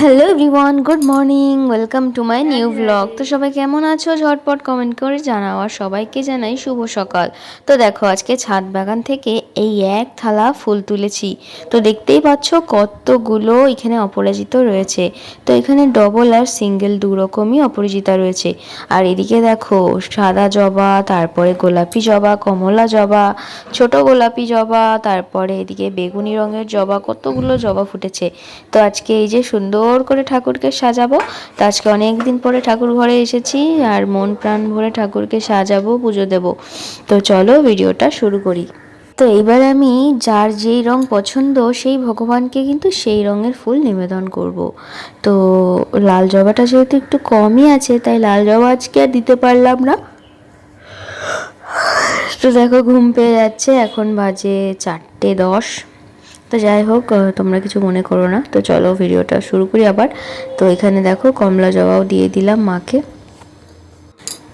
Hello everyone good morning welcome to my new blog তো সবাই কেমন আছো? ঝটপট কমেন্ট করে জানাও আর সবাইকে জানাই শুভ সকাল। তো দেখো আজকে ছাদ বাগান থেকে এই এক থালা ফুল তুলেছি। তো দেখতেই পাচ্ছ কতগুলো এখানে অপরাজিত রয়েছে। তো এখানে ডবল আর সিঙ্গেল দু রকমই অপরাজিতা রয়েছে। আর এদিকে দেখো সাদা জবা তারপরে গোলাপি জবা কমলা জবা ছোট গোলাপি জবা তারপরে এদিকে বেগুনি রঙের জবা কতগুলো জবা ফুটেছে। তো আজকে এই যে সুন্দর করে ঠাকুরকে সাজাবো। তো আজকে অনেক দিন পরে ঠাকুর ঘরে এসেছি আর মন প্রাণ ভরে ঠাকুরকে সাজাবো, পুজো দেব। তো চলো ভিডিওটা শুরু করি। তো এইবার আমি যার যেই রং পছন্দ, সেই ভগবানকে কিন্তু সেই রঙের ফুল নিবেদন করব। তো লাল জবাটা যেহেতু একটু কমই আছে, তাই লাল জবা আজকে আর দিতে পারলাম না। তো দেখো ঘুম পেয়ে যাচ্ছে, এখন বাজে চারটে দশ। তো যাই হোক তোমরা কিছু মনে করো না। তো চলো ভিডিওটা শুরু করি আবার। তো এখানে দেখো, কমলা জবাও দিয়ে দিলাম মাকে।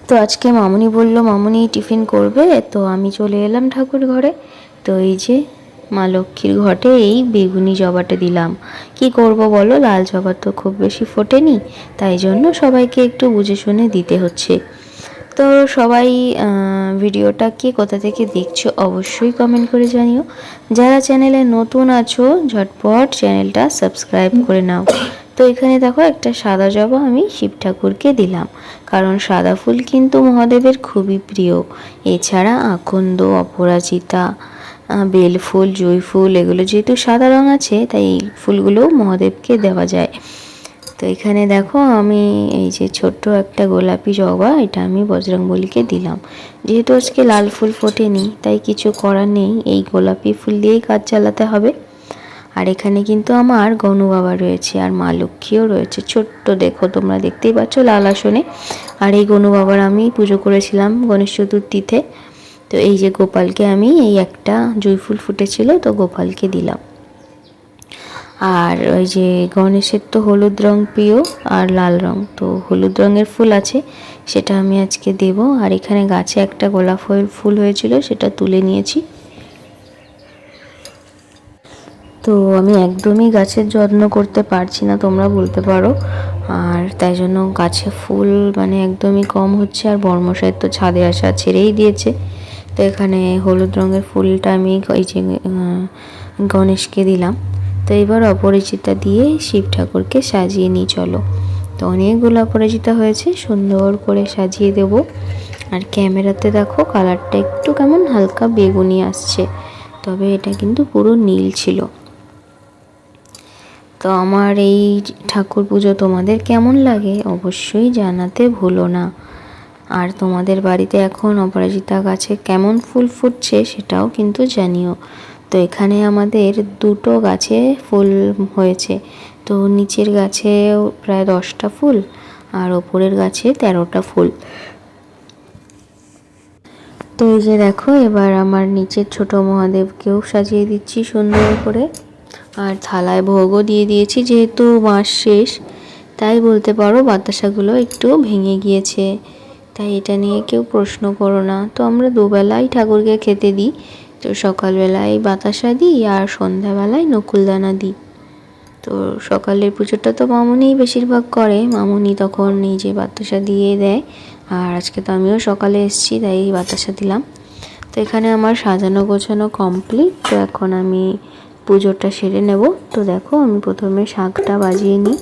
তো আজকে মামুনি বলল, মামুনি টিফিন করবে? তো আমি চলে এলাম ঠাকুর ঘরে। তো এই যে মা লক্ষ্মীর ঘটে এই বেগুনি জবাটা দিলাম। কি করব বলো? লাল জবা তো খুব বেশি ফোটেনি, তাই জন্য সবাইকে একটু বুঝে শুনে দিতে হচ্ছে। তো সবাই ভিডিওটা কে কোথা থেকে দেখছ অবশ্যই কমেন্ট করে জানিও। যারা চ্যানেলে নতুন আছো, ঝটপট চ্যানেলটা সাবস্ক্রাইব করে নাও। তো এখানে দেখো একটা সাদা জবা আমি শিব ঠাকুরকে দিলাম। কারণ সাদা ফুল কিন্তু মহাদেবের খুবই প্রিয়। এছাড়া আকন্দ অপরাজিতা বেল ফুল জুঁই ফুল এগুলো যেহেতু সাদা রং আছে, তাই এই ফুলগুলো মহাদেবকে দেওয়া যায়। তো এখানে দেখো আমি এই যে ছোট্ট একটা গোলাপি জবা, এটা আমি বজরংবলীকে দিলাম। যেহেতু আজকে লাল ফুল ফোটেনি, তাই কিছু করার নেই। এই গোলাপি ফুল দিয়েই কাজ চালাতে হবে। আর এখানে কিন্তু আমার গনু বাবা রয়েছে আর মা লক্ষ্মীও রয়েছে। ছোট্ট দেখো, তোমরা দেখতেই পাচ্ছ লাল আসনে। আর এই গনু বাবার আমি পুজো করেছিলাম গণেশ চতুর্থীতে। তো এই যে গোপালকে আমি, এই একটা জুঁই ফুল ফুটেছিল, তো গোপালকে দিলাম। আর ওই যে গণেশের তো হলুদ রং প্রিয় আর লাল রং, তো হলুদ রঙের ফুল আছে, সেটা আমি আজকে দেব। আর এখানে গাছে একটা গোলাপ ফুল হয়েছিল, সেটা তুলে নিয়েছি। তো আমি একদমই গাছের যত্ন করতে পারছি না, তোমরা বলতে পারো। আর তাই জন্য গাছে ফুল মানে একদমই কম হচ্ছে, আর বর্মশাইয়ের তো ছাদে আসা ছেড়েই দিয়েছে। তো এখানে হলুদ রঙের ফুলটা আমি ওই যে গণেশকে দিলাম। তো এবার অপরিচিতা দিয়ে শিব ঠাকুরকে সাজিয়ে নিই চলো। তো অনেকগুলো অপরাজিতা হয়েছে, সুন্দর করে সাজিয়ে দেব। আর ক্যামেরাতে দেখো কালারটা একটু কেমন হালকা বেগুনি আসছে, তবে এটা কিন্তু পুরো নীল ছিল। তো আমার এই ঠাকুর পুজো তোমাদের কেমন লাগে অবশ্যই জানাতে ভুলো না। আর তোমাদের বাড়িতে এখন অপরাজিতা গাছে কেমন ফুল ফুটছে সেটাও কিন্তু জানিও। তো এখানে আমাদের দুটো গাছে ফুল হয়েছে। তো নিচের গাছে প্রায় দশটা ফুল আর ওপরের গাছে তেরোটা ফুল। তো এই যে দেখো, এবার আমার নিচের ছোট মহাদেবকেও সাজিয়ে দিচ্ছি সুন্দর করে। আর থালায় ভোগও দিয়ে দিয়েছি, যেহেতু মাস শেষ, তাই বলতে পারো বাতাসাগুলো একটু ভেঙে গিয়েছে। তাই এটা নিয়ে কেউ প্রশ্ন করো না। তো আমরা দুবেলাই ঠাকুরকে খেতে দিই। তো সকালবেলায় বাতাসা দিই আর সন্ধ্যাবেলায় নকুলদানা দিই। তো সকালের পুজোটা তো মামুনিই বেশিরভাগ করে। মামুনি তখন নিজে বাতাসা দিয়ে দেয়। আর আজকে তো আমিও সকালে এসেছি, তাই বাতাসা দিলাম। তো এখানে আমার সাজানো গোছানো কমপ্লিট তো এখন আমি পুজোটা সেরে নেব। তো দেখো আমি প্রথমে শাকটা বাজিয়ে নিই।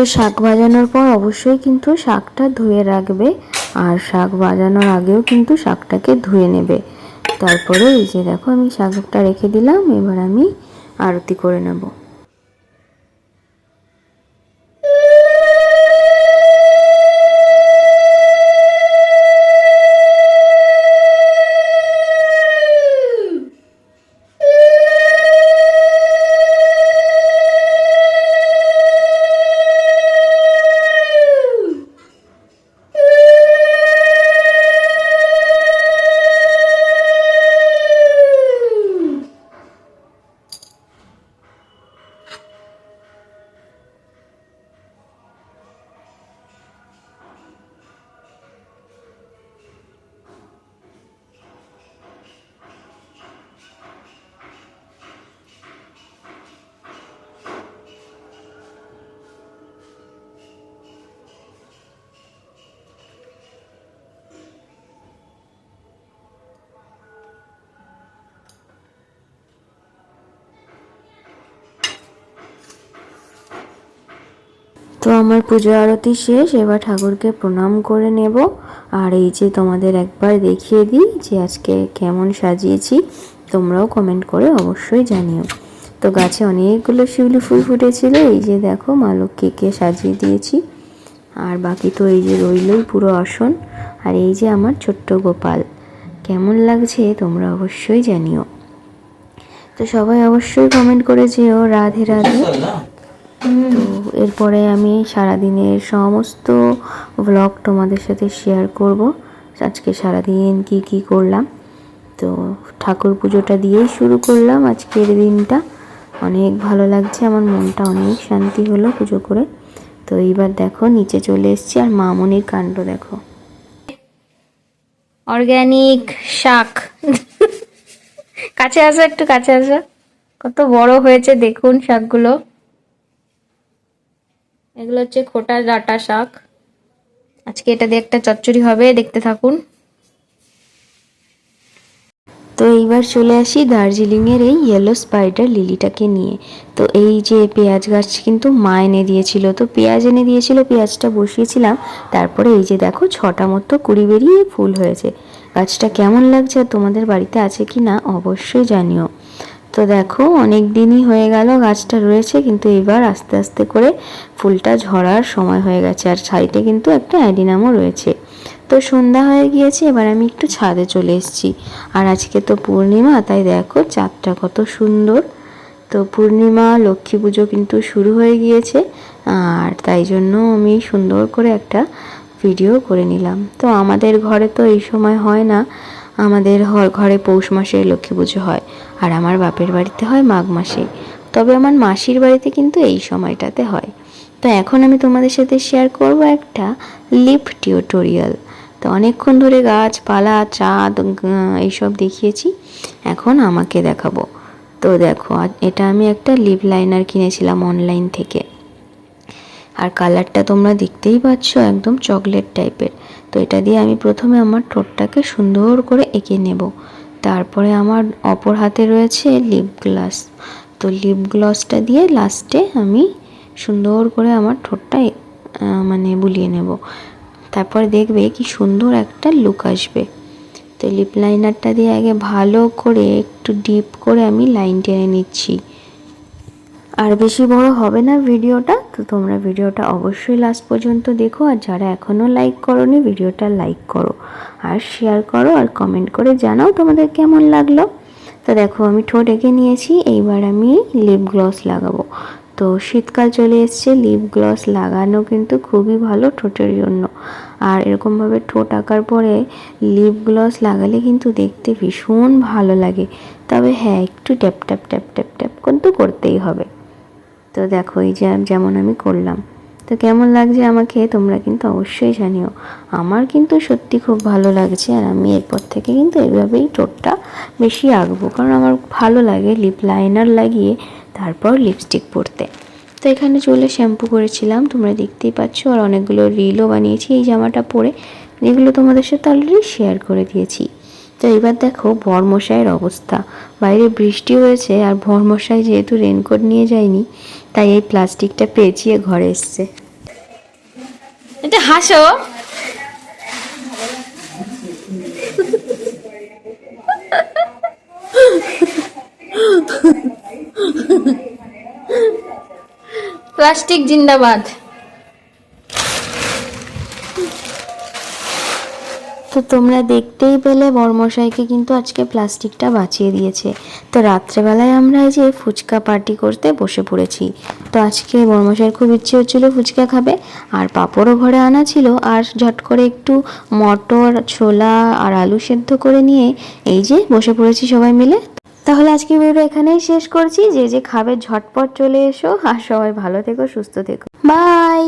তো শাক ভাজানোর পর অবশ্যই কিন্তু শাকটা ধুয়ে রাখবে। আর শাক ভাজানোর আগেও কিন্তু শাকটাকে ধুয়ে নেবে। তারপরে এই যে দেখো আমি শাকটা রেখে দিলাম, এবার আমি আরতি করে নেব। আমার পুজো আরতি শেষ, এবার ঠাকুরকে প্রণাম করে নেব। আর এই যে তোমাদের একবার দেখিয়ে দিই যে আজকে কেমন সাজিয়েছি, তোমরাও কমেন্ট করে অবশ্যই জানিও। তো গাছে অনেকগুলো শিউলি ফুল ফুটেছিল, এই যে দেখো মা লক্ষ্মীকে সাজিয়ে দিয়েছি। আর বাকি তো এই যে রইলই পুরো আসন। আর এই যে আমার ছোট্ট গোপাল, কেমন লাগছে তোমরা অবশ্যই জানিও। তো সবাই অবশ্যই কমেন্ট করে যেও রাধে। রাধে তো এরপরে আমি সারাদিনের সমস্ত ব্লগ তোমাদের সাথে শেয়ার করব। আজকে সারাদিন কি কি করলাম? তো ঠাকুর পুজোটা দিয়েই শুরু করলাম আজকের দিনটা। অনেক ভালো লাগছে, আমার মনটা অনেক শান্তি হলো পুজো করে। তো এইবার দেখো, নিচে চলে এসেছি আর মামনির কাণ্ড দেখো। অর্গ্যানিক শাক। কাছে আসো একটু, কাছে আসো। কত বড় হয়েছে দেখুন শাকগুলো। এগুলো হচ্ছে খোটা ডাটা শাক। আজকে এটা দিয়ে একটা চচ্চড়ি হবে, দেখতে থাকুন। তো এইবার চলে আসি দার্জিলিংয়ের এই ইয়েলো স্পাইডার লিলিটাকে নিয়ে। তো এই যে পেঁয়াজ গাছ কিন্তু মা এনে দিয়েছিল, তো পেঁয়াজ এনে দিয়েছিল, পেঁয়াজটা বসিয়েছিলাম। তারপরে এই যে দেখো, ছটা মতো কুড়ি বেরিয়ে ফুল হয়েছে। গাছটা কেমন লাগছে আর তোমাদের বাড়িতে আছে কি না, অবশ্যই জানিও। তো দেখো, অনেক দিনই হয়ে গেল, গাছটা রয়েছে, কিন্তু এবার আস্তে আস্তে করে ফুলটা ঝরার সময় হয়ে গেছে, আর সাইডে কিন্তু একটা অ্যাডিনামও রয়েছে। তো সন্ধ্যা হয়ে গিয়েছে, এবার আমি একটু ছাদে চলে এসেছি। আর আজকে তো পূর্ণিমা, তাই দেখো, চাঁদটা কত সুন্দর। তো পূর্ণিমা, লক্ষ্মী পুজো কিন্তু শুরু হয়ে গিয়েছে, আর তাই জন্য আমি সুন্দর করে একটা ভিডিও করে নিলাম। তো আমাদের ঘরে তো এই সময় হয় না আমাদের ঘরে পৌষ মাসে লক্ষ্মী পুজো হয়, আর আমার বাপের বাড়িতে হয় মাঘ মাসে তবে আমার মাসির বাড়িতে কিন্তু এই সময়টাতে হয়। তো এখন আমি তোমাদের সাথে শেয়ার করব একটা লিপ টিউটোরিয়াল। তো অনেকক্ষণ ধরে গাছপালা, চাঁদ এইসব দেখিয়েছি, এখন আমাকে দেখাবো। তো দেখো এটা আমি একটা লিপ লাইনার কিনেছিলাম অনলাইন থেকে। আর কালারটা তোমরা দেখতেই পাচ্ছ, একদম চকলেট টাইপের। তো এটা দিয়ে আমি প্রথমে আমার ঠোঁটটাকে সুন্দর করে এঁকে নেব। তারপরে আমার অপর হাতে রয়েছে লিপ গ্লাস তো লিপ গ্লসটা দিয়ে লাস্টে আমি সুন্দর করে আমার ঠোঁটটা মানে বুলিয়ে নেব। তারপরে দেখবে কি সুন্দর একটা লুক আসবে। তো লিপ লাইনারটা দিয়ে আগে ভালো করে একটু ডিপ করে আমি লাইন টেনে নিচ্ছি। আর বেশি বড় হবে না ভিডিওটা, তো তোমরা ভিডিওটা অবশ্যই লাস্ট পর্যন্ত দেখো, আর যারা এখনও লাইক করোনি, ভিডিওটা লাইক করো, আর শেয়ার করো, আর কমেন্ট করে জানাও তোমাদের কেমন লাগল। তো দেখো, আমি ঠোঁট এঁকে নিয়েছি, এইবার আমি লিপ গ্লস লাগাবো। তো শীতকাল চলে এসছে লিপ গ্লস লাগানো কিন্তু খুবই ভালো ঠোঁটের জন্য। আর এরকমভাবে ঠোঁট আঁকার পরে লিপ গ্লস লাগালে কিন্তু দেখতে ভীষণ ভালো লাগে। তবে হ্যাঁ একটু tap tap tap tap tap কিন্তু করতেই হবে। তো দেখো, এই যে যেমন আমি করলাম। তো কেমন লাগছে আমাকে তোমরা কিন্তু অবশ্যই জানিও। আমার কিন্তু সত্যি খুব ভালো লাগছে আর আমি এরপর থেকে কিন্তু এইভাবেই টোটটা বেশি আঁকবো। কারণ আমার ভালো লাগে লিপ লাইনার লাগিয়ে, তারপর লিপস্টিক পরতে। তো এখানে চলে শ্যাম্পু করেছিলাম, তোমরা দেখতেই পাচ্ছ। আর অনেকগুলো রিলও বানিয়েছি, এই জামাটা পরে। যেগুলো তোমাদের সাথে অলরেডি শেয়ার করে দিয়েছি। তো এবার দেখো বরমশাইয়ের অবস্থা। বাইরে বৃষ্টি হয়েছে আর ভরমশাই যেহেতু রেনকোট নিয়ে যায়নি, তাই এই প্লাস্টিকটা পেঁচিয়ে ঘরে এসছে। এটা হাসো। প্লাস্টিক জিন্দাবাদ। তো তোমরা দেখতেই পেলে বর্মশাইকে কিন্তু আজকে প্লাস্টিকটা বাঁচিয়ে দিয়েছে। তো রাত্রেবেলায় আমরা এই যে ফুচকা পার্টি করতে বসে পড়েছি। তো আজকে বর্মশাইয়ের খুব ইচ্ছে হচ্ছিল ফুচকা খাবে, আর পাঁপড়ও ঘরে আনা ছিল, আর ঝট করে একটু মটর, ছোলা আর আলু সেদ্ধ করে নিয়ে এই যে বসে পড়েছি সবাই মিলে। তাহলে আজকে ভিডিও এখানেই শেষ করছি। যে যে খাবে ঝটপট চলে এসো, আর সবাই ভালো থেকো, সুস্থ থেকো। বাই!